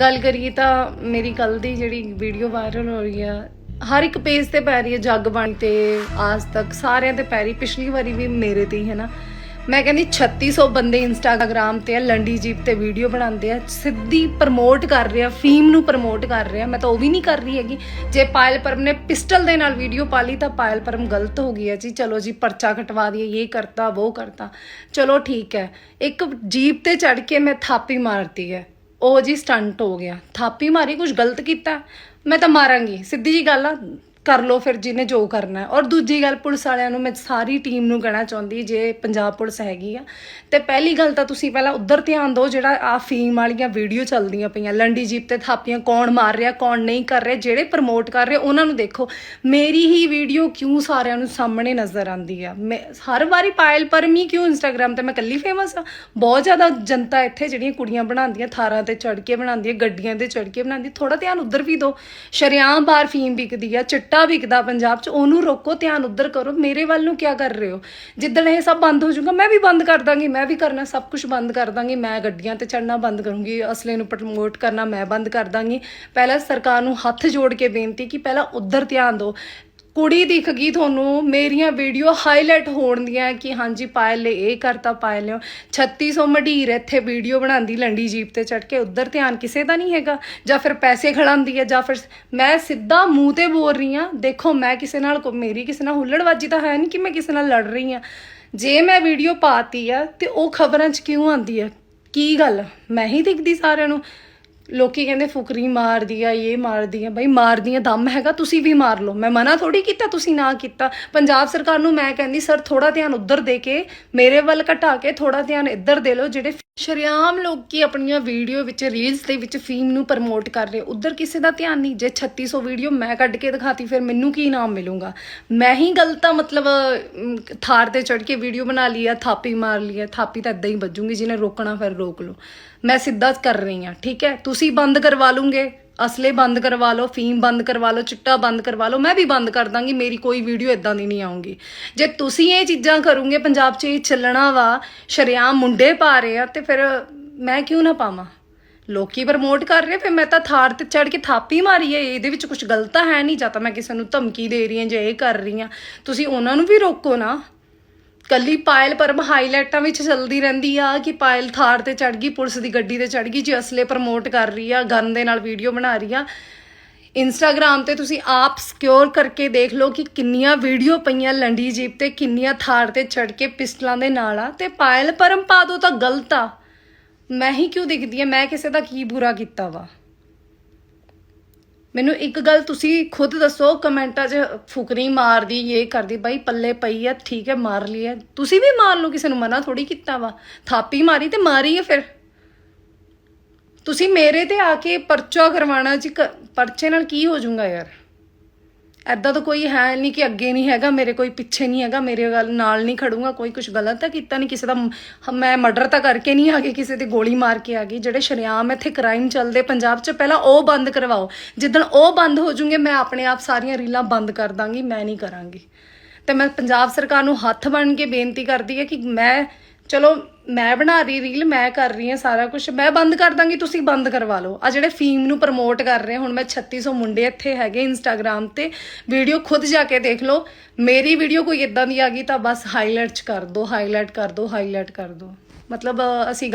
ਗੱਲ ਕਰੀਏ ਤਾਂ ਮੇਰੀ ਕੱਲ ਦੀ ਜਿਹੜੀ ਵੀਡੀਓ ਵਾਇਰਲ ਹੋ ਰਹੀ ਆ, ਹਰ ਇੱਕ ਪੇਜ ਤੇ ਪੈ ਰਹੀ ਹੈ ਜੱਗ ਬਣ ਤੇ ਆਜ ਤੱਕ, ਸਾਰਿਆਂ ਤੇ ਪੈ ਰਹੀ, ਪਿਛਲੀ ਵਾਰੀ ਵੀ ਮੇਰੇ ਤੇ ਹੀ ਹੈ ਨਾ। ਮੈਂ ਕਹਿੰਦੀ 3600 ਬੰਦੇ ਇੰਸਟਾਗ੍ਰam ਤੇ ਆ, ਲੰਡੀ ਜੀਪ ਤੇ ਵੀਡੀਓ ਬਣਾਉਂਦੇ ਆ, ਸਿੱਧੀ ਪ੍ਰਮੋਟ ਕਰ ਰਿਹਾ ਫੀਮ ਨੂੰ ਪ੍ਰਮੋਟ ਕਰ ਰਿਹਾ ਮੈਂ ਤਾਂ ਉਹ ਵੀ ਨਹੀਂ ਕਰ ਰਹੀ ਹੈਗੀ। ਜੇ ਪਾਇਲ ਪਰਮ ਨੇ ਪਿਸਟਲ ਦੇ ਨਾਲ ਵੀਡੀਓ ਪਾ ਲਈ ਤਾਂ ਪਾਇਲ ਪਰਮ ਗਲਤ ਹੋ ਗਈ ਹੈ ਜੀ। ਚਲੋ ਜੀ, ਪਰਚਾ ਕਟਵਾ ਦਈਏ, ਇਹ ਕਰਤਾ, ਉਹ ਕਰਤਾ। ਚਲੋ ਠੀਕ ਹੈ। ਇੱਕ ਜੀਪ ਤੇ ਚੜ ਕੇ ਮੈਂ ਥਾਪੀ ਮਾਰਤੀ ਹੈ। ਉਹ ਜੀ ਸਟੰਟ ਹੋ ਗਿਆ। ਥਾਪੀ ਮਾਰੀ ਕੁਝ ਗਲਤ ਕੀਤਾ, ਮੈਂ ਤਾਂ ਮਾਰਾਂਗੀ। ਸਿੱਧੀ ਜੀ ਗੱਲ ਆ ਕਰ ਲੋ ਫਿਰ ਜਿਹਨੇ ਜੋ ਕਰਨਾ ਹੈ। ਔਰ ਦੂਜੀ ਗੱਲ, ਪੁਲਿਸ ਵਾਲਿਆਂ ਨੂੰ ਮੈਂ ਸਾਰੀ ਟੀਮ ਨੂੰ ਕਹਿਣਾ ਚਾਹੁੰਦੀ, ਜੇ ਪੰਜਾਬ ਪੁਲਿਸ ਹੈਗੀ ਆ। ਤੇ ਪਹਿਲੀ ਗੱਲ ਤਾਂ ਤੁਸੀਂ ਪਹਿਲਾਂ ਉਧਰ ਧਿਆਨ ਦਿਓ, ਜਿਹੜਾ ਆ ਫੀਮ ਵਾਲੀਆਂ ਵੀਡੀਓ ਚੱਲਦੀਆਂ ਪਈਆਂ। ਲੰਡੀ ਜੀਪ ਤੇ ਥਾਪੀਆਂ, ਕੌਣ ਮਾਰ ਰਿਹਾ, ਕੌਣ ਨਹੀਂ ਕਰ ਰਿਹਾ, ਜਿਹੜੇ ਪ੍ਰਮੋਟ ਕਰ ਰਹੇ, ਉਹਨਾਂ ਨੂੰ ਦੇਖੋ। ਮੇਰੀ ਹੀ ਵੀਡੀਓ ਕਿਉਂ ਸਾਰਿਆਂ ਨੂੰ ਸਾਹਮਣੇ ਨਜ਼ਰ ਆਉਂਦੀ ਆ? ਮੈਂ ਹਰ ਵਾਰੀ ਪਾਇਲ ਪਰਮੀ ਕਿਉਂ ਇੰਸਟਾਗ੍ਰam ਤੇ ਮੈਂ ਕੱਲੀ ਫੇਮਸ ਆ? ਬਹੁਤ ਜ਼ਿਆਦਾ ਜਨਤਾ ਇੱਥੇ ਜਿਹੜੀਆਂ ਕੁੜੀਆਂ ਬਣਾਉਂਦੀਆਂ, ਥਾਰਾਂ ਤੇ ਚੜ ਕੇ ਬਣਾਉਂਦੀਆਂ, ਗੱਡੀਆਂ ਤੇ ਚੜ ਕੇ ਬਣਾਉਂਦੀ ਥੋੜਾ ਧਿਆਨ ਉਧਰ ਵੀ ਦਿਓ। ਸ਼ਰਿਆਮ ਬਾਰ ਫੀਮ ਵਿਕਦੀ ਆ, ਚਿੱਟਾ ਵਿਕਦਾ ਪੰਜਾਬ 'ਚ, ਉਹਨੂੰ ਰੋਕੋ, ਧਿਆਨ ਉੱਧਰ ਕਰੋ। ਮੇਰੇ ਵੱਲ ਨੂੰ ਕੀ ਕਰ ਰਹੇ ਹੋ? ਜਿੱਦਣ ਇਹ ਸਭ ਬੰਦ ਹੋ ਜਾਊਗਾ, ਮੈਂ ਵੀ ਬੰਦ ਕਰ ਦਾਂਗੀ, ਮੈਂ ਵੀ ਕਰਨਾ, ਸਭ ਕੁਝ ਬੰਦ ਕਰ ਦਾਂਗੀ। ਮੈਂ ਗੱਡੀਆਂ ਤੇ ਚੜਨਾ ਬੰਦ ਕਰੂੰਗੀ, ਅਸਲੇ ਨੂੰ ਪ੍ਰਮੋਟ ਕਰਨਾ ਮੈਂ ਬੰਦ ਕਰ ਦਾਂਗੀ। ਪਹਿਲਾਂ ਸਰਕਾਰ ਨੂੰ ਹੱਥ ਜੋੜ ਕੇ ਬੇਨਤੀ ਕਿ ਪਹਿਲਾਂ ਉੱਧਰ ਧਿਆਨ ਦਿਓ। ਕੁੜੀ ਦਿਖ ਗਈ ਤੁਹਾਨੂੰ, ਮੇਰੀਆਂ ਵੀਡੀਓ ਹਾਈਲਾਈਟ ਹੋਣ ਦੀਆਂ ਕਿ ਹਾਂਜੀ ਪਾਇਲ ਨੇ ਇਹ ਕਰਤਾ, ਪਾਇਲ ਨੇ ਉਹ। 3600 ਮਢੀਰ ਇੱਥੇ ਵੀਡੀਓ ਬਣਾਉਂਦੀ ਲੰਡੀ ਜੀਪ ਤੇ ਚੜ ਕੇ। ਉੱਧਰ ਧਿਆਨ ਕਿਸੇ ਦਾ ਨਹੀਂ ਹੈਗਾ? ਜਾਂ ਫਿਰ ਪੈਸੇ ਖੜਾਉਂਦੀ ਹੈ, ਜਾਂ ਫਿਰ ਮੈਂ ਸਿੱਧਾ ਮੂੰਹ ਤੇ ਬੋਲ ਰਹੀ ਹਾਂ, ਦੇਖੋ ਮੈਂ ਕਿਸੇ ਨਾਲ ਕੋ- ਮੇਰੀ ਕਿਸੇ ਨਾਲ ਹੁੱਲੜਬਾਜੀ ਤਾਂ ਹੈ ਨਹੀਂ ਕਿ ਮੈਂ ਕਿਸੇ ਨਾਲ ਲੜ ਰਹੀ ਹਾਂ। ਜੇ ਮੈਂ ਵੀਡੀਓ ਪਾਤੀ ਆ, ਤੇ ਉਹ ਖਬਰਾਂ 'ਚ ਕਿਉਂ ਆਉਂਦੀ ਹੈ? ਕੀ ਗੱਲ? ਮੈਂ ਹੀ ਦਿਖਦੀ ਸਾਰਿਆਂ ਨੂੰ। ਲੋਕੀ ਕਹਿੰਦੇ ਫੁਕਰੀ ਮਾਰਦੀ ਆ, ਇਹ ਮਾਰਦੀ ਆ, ਬਈ ਮਾਰਦੀ ਆ, ਦਮ ਹੈਗਾ, ਤੁਸੀਂ ਵੀ ਮਾਰ ਲਓ। ਮੈਂ ਮਨਾ ਥੋੜੀ ਕੀਤਾ, ਤੁਸੀਂ ਨਾ ਕੀਤਾ। ਪੰਜਾਬ ਸਰਕਾਰ ਨੂੰ ਮੈਂ ਕਹਿੰਦੀ, ਸਰ ਥੋੜਾ ਧਿਆਨ ਉੱਧਰ ਦੇ ਕੇ, ਮੇਰੇ ਵੱਲ ਘਟਾ ਕੇ ਥੋੜਾ ਧਿਆਨ ਇੱਧਰ ਦੇ ਲਓ, ਜਿਹੜੇ ਸ਼ਰਿਆਮ ਲੋਕੀ ਆਪਣੀਆਂ ਵੀਡੀਓ ਵਿੱਚ ਰੀਲਸ ਦੇ ਵਿੱਚ ਫੀਮ ਨੂੰ ਪ੍ਰਮੋਟ ਕਰ ਰਹੇ ਉੱਧਰ ਕਿਸੇ ਦਾ ਧਿਆਨ ਨਹੀਂ। ਜੇ 3600 ਵੀਡੀਓ ਮੈਂ ਕੱਢ ਕੇ ਦਿਖਾਤੀ, ਫਿਰ ਮੈਨੂੰ ਕੀ ਇਨਾਮ ਮਿਲੂਗਾ? ਮੈਂ ਹੀ ਗਲਤ ਮਤਲਬ ਥਾਰ ਤੇ ਚੜ ਕੇ ਵੀਡੀਓ ਬਣਾ ਲਈ ਆ, ਥਾਪੀ ਮਾਰ ਲਈ ਆ, ਥਾਪੀ ਤਾਂ ਇਦਾਂ ਹੀ ਵੱਜੂਗੀ, ਜਿਹਨੇ ਰੋਕਣਾ ਫਿਰ ਰੋਕ ਲਓ। ਮੈਂ ਸਿੱਧਾ ਕਰ ਰਹੀ ਹਾਂ, ਠੀਕ ਹੈ? ਤੁਸੀਂ ਬੰਦ ਕਰਵਾ ਲੂੰਗੇ, ਅਸਲੇ ਬੰਦ ਕਰਵਾ ਲਓ, ਫੀਮ ਬੰਦ ਕਰਵਾ ਲਓ, ਚਿੱਟਾ ਬੰਦ ਕਰਵਾ ਲਓ, ਮੈਂ ਵੀ ਬੰਦ ਕਰ ਦਾਂਗੀ, ਮੇਰੀ ਕੋਈ ਵੀਡੀਓ ਇਦਾਂ ਦੀ ਨਹੀਂ ਆਉਂਗੀ ਜੇ ਤੁਸੀਂ ਇਹ ਚੀਜ਼ਾਂ ਕਰੋਗੇ, ਪੰਜਾਬ 'ਚ ਇਹ ਚੱਲਣਾ ਵਾ, ਸ਼ਰਿਆਮ ਮੁੰਡੇ ਪਾ ਰਹੇ ਆ, ਤੇ ਫਿਰ ਮੈਂ ਕਿਉਂ ਨਾ ਪਾਵਾਂ? ਲੋਕੀ ਪ੍ਰਮੋਟ ਕਰ ਰਹੇ ਫਿਰ ਮੈਂ ਤਾਂ ਥਾਰ ਤੇ ਚੜ ਕੇ ਥਾਪੀ ਮਾਰੀ ਹੈ ਇਹਦੇ ਵਿੱਚ ਕੁਝ ਗਲਤ ਤਾਂ ਹੈ ਨਹੀਂ, ਜਾਂ ਤਾਂ ਮੈਂ ਕਿਸੇ ਨੂੰ ਧਮਕੀ ਦੇ ਰਹੀ ਹਾਂ, ਜਾਂ ਇਹ ਕਰ ਰਹੀ ਹਾਂ। ਤੁਸੀਂ ਉਹਨਾਂ ਨੂੰ ਵੀ ਰੋਕੋ ਨਾ। ਕੱਲੀ ਪਾਇਲ ਪਰਮ ਹਾਈਲਾਈਟਾਂ ਵਿੱਚ ਚੱਲਦੀ ਰਹਿੰਦੀ ਆ ਕਿ ਪਾਇਲ ਥਾਰ ਤੇ ਚੜ ਗਈ, ਪੁਲਿਸ ਦੀ ਗੱਡੀ ਤੇ ਚੜ ਗਈ, ਜੀ ਅਸਲੇ ਪ੍ਰਮੋਟ ਕਰ ਰਹੀ ਆ ਗਨ ਦੇ ਨਾਲ ਵੀਡੀਓ ਬਣਾ ਰਹੀ ਆ। ਇੰਸਟਾਗ੍ਰam ਤੇ ਤੁਸੀਂ ਆਪ ਸਿਕਿਉਰ ਕਰਕੇ ਦੇਖ ਲਓ ਕਿ ਕਿੰਨੀਆਂ ਵੀਡੀਓ ਪਈਆਂ ਲੰਡੀ ਜੀਪ ਤੇ, ਕਿੰਨੀਆਂ ਥਾਰ ਤੇ ਚੜ ਕੇ ਪਿਸਟਲਾਂ ਦੇ ਨਾਲ ਆ। ਤੇ ਪਾਇਲ ਪਰਮ ਪਾ ਦੋ ਤਾਂ ਗਲਤ ਆ। ਮੈਂ ਹੀ ਕਿਉਂ ਦਿਖਦੀ ਆ? ਮੈਂ ਕਿਸੇ ਦਾ ਕੀ ਬੁਰਾ ਕੀਤਾ ਵਾ? ਮੈਨੂੰ ਇੱਕ ਗੱਲ ਤੁਸੀਂ ਖੁਦ ਦੱਸੋ, ਕਮੈਂਟਾਂ 'ਚ ਫੁਕਰੀ ਮਾਰਦੀ, ਇਹ ਕਰਦੀ, ਬਾਈ ਪੱਲੇ ਪਈ ਆ, ਠੀਕ ਹੈ, ਮਾਰ ਲਈ ਹੈ। ਤੁਸੀਂ ਵੀ ਮਾਰ ਲਓ, ਕਿਸੇ ਨੂੰ ਮਨਾ ਥੋੜੀ ਕੀਤਾ ਵਾ। ਥਾਪੀ ਮਾਰੀ ਤੇ ਮਾਰੀ ਹੈ ਫਿਰ। ਤੁਸੀਂ ਮੇਰੇ ਤੇ ਆ ਕੇ ਪਰਚਾ ਕਰਵਾਉਣਾ ਜੀ, ਕ- ਪਰਚੇ ਨਾਲ ਕੀ ਹੋ ਜਾਊਗਾ ਯਾਰ? ਐਦਾਂ ਤਾਂ ਕੋਈ ਹੈ ਨਹੀਂ ਕਿ ਅੱਗੇ ਨਹੀਂ ਹੈਗਾ, ਮੇਰੇ ਕੋਈ ਪਿੱਛੇ ਨਹੀਂ ਹੈਗਾ, ਮੇਰੇ ਗੱਲ ਨਾਲ ਨਹੀਂ ਖੜੂਗਾ, ਕੋਈ ਕੁਝ ਗਲਤ ਤਾਂ ਕੀਤਾ ਨਹੀਂ, ਕਿਸੇ ਦਾ ਮੈਂ ਮਰਡਰ ਤਾਂ ਕਰਕੇ ਨਹੀਂ ਆ ਗਈ, ਕਿਸੇ ਤੇ ਗੋਲੀ ਮਾਰ ਕੇ ਆ ਗਈ। ਜਿਹੜੇ ਸ਼ਰਿਆਮ ਇੱਥੇ ਕ੍ਰਾਈਮ ਚੱਲਦੇ ਪੰਜਾਬ 'ਚ, ਪਹਿਲਾਂ ਉਹ ਬੰਦ ਕਰਵਾਓ। ਜਿੱਦਣ ਉਹ ਬੰਦ ਹੋ ਜੂਗੇ, ਮੈਂ ਆਪਣੇ ਆਪ ਸਾਰੀਆਂ ਰੀਲਾਂ ਬੰਦ ਕਰ ਦਾਂਗੀ, ਮੈਂ ਨਹੀਂ ਕਰਾਂਗੀ। ਤੇ ਮੈਂ ਪੰਜਾਬ ਸਰਕਾਰ ਨੂੰ ਹੱਥ ਬਣ ਕੇ ਬੇਨਤੀ ਕਰਦੀ ਹੈ ਕਿ ਮੈਂ ਚਲੋ, ਮੈਂ ਬਣਾ ਰਹੀ ਰੀਲ ਮੈਂ ਕਰ ਰਹੀ ਹਾਂ ਸਾਰਾ ਕੁਝ ਮੈਂ ਬੰਦ ਕਰ ਦਾਂਗੀ, ਤੁਸੀਂ ਬੰਦ ਕਰਵਾ ਲਓ। ਆ ਜਿਹੜੇ ਫੀਮ ਨੂੰ ਪ੍ਰਮੋਟ ਕਰ ਰਹੇ ਹੁਣ ਮੈਂ 3600 ਮੁੰਡੇ ਇੱਥੇ ਹੈਗੇ ਇੰਸਟਾਗ੍ਰam ਤੇ। ਵੀਡੀਓ ਖੁਦ ਜਾ ਕੇ ਦੇਖ ਲਓ। ਮੇਰੀ ਵੀਡੀਓ ਕੋਈ ਇਦਾਂ ਦੀ ਆ ਗਈ ਤਾਂ ਬਸ ਹਾਈਲਾਈਟ ਚ ਕਰ ਦਿਓ ਹਾਈਲਾਈਟ ਕਰ ਦਿਓ ਹਾਈਲਾਈਟ ਕਰ ਦਿਓ ਮਤਲਬ ਅਸੀਂ